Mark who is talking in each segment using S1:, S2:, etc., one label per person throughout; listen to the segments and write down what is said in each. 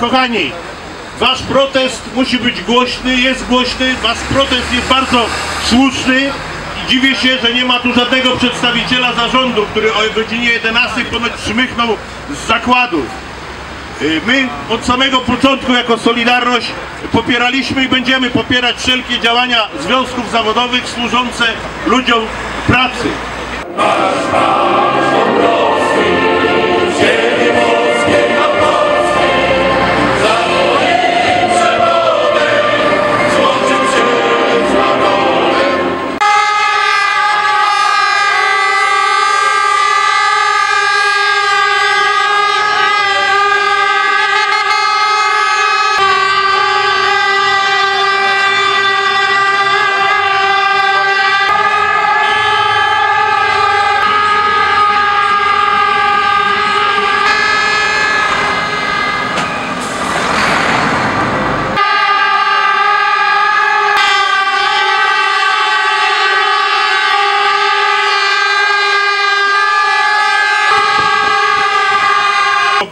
S1: Kochani, wasz protest musi być głośny, jest głośny, wasz protest jest bardzo słuszny i dziwię się, że nie ma tu żadnego przedstawiciela zarządu, który o godzinie 11 ponoć przymychnął z zakładów. Y, My od samego początku jako Solidarność popieraliśmy i będziemy popierać wszelkie działania związków zawodowych służące ludziom pracy.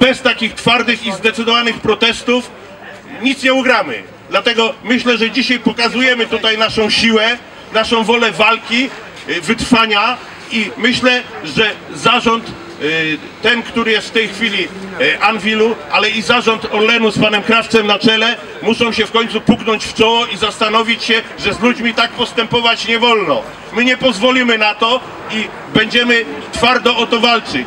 S1: Bez takich twardych i zdecydowanych protestów nic nie ugramy. Dlatego myślę, że dzisiaj pokazujemy tutaj naszą siłę, naszą wolę walki, y, wytrwania i myślę, że zarząd, y, ten, który jest w tej chwili y, Anwilu, ale i zarząd Orlenu z panem Krawcem na czele, muszą się w końcu puknąć w czoło i zastanowić się, że z ludźmi tak postępować nie wolno. My nie pozwolimy na to i będziemy twardo o to walczyć.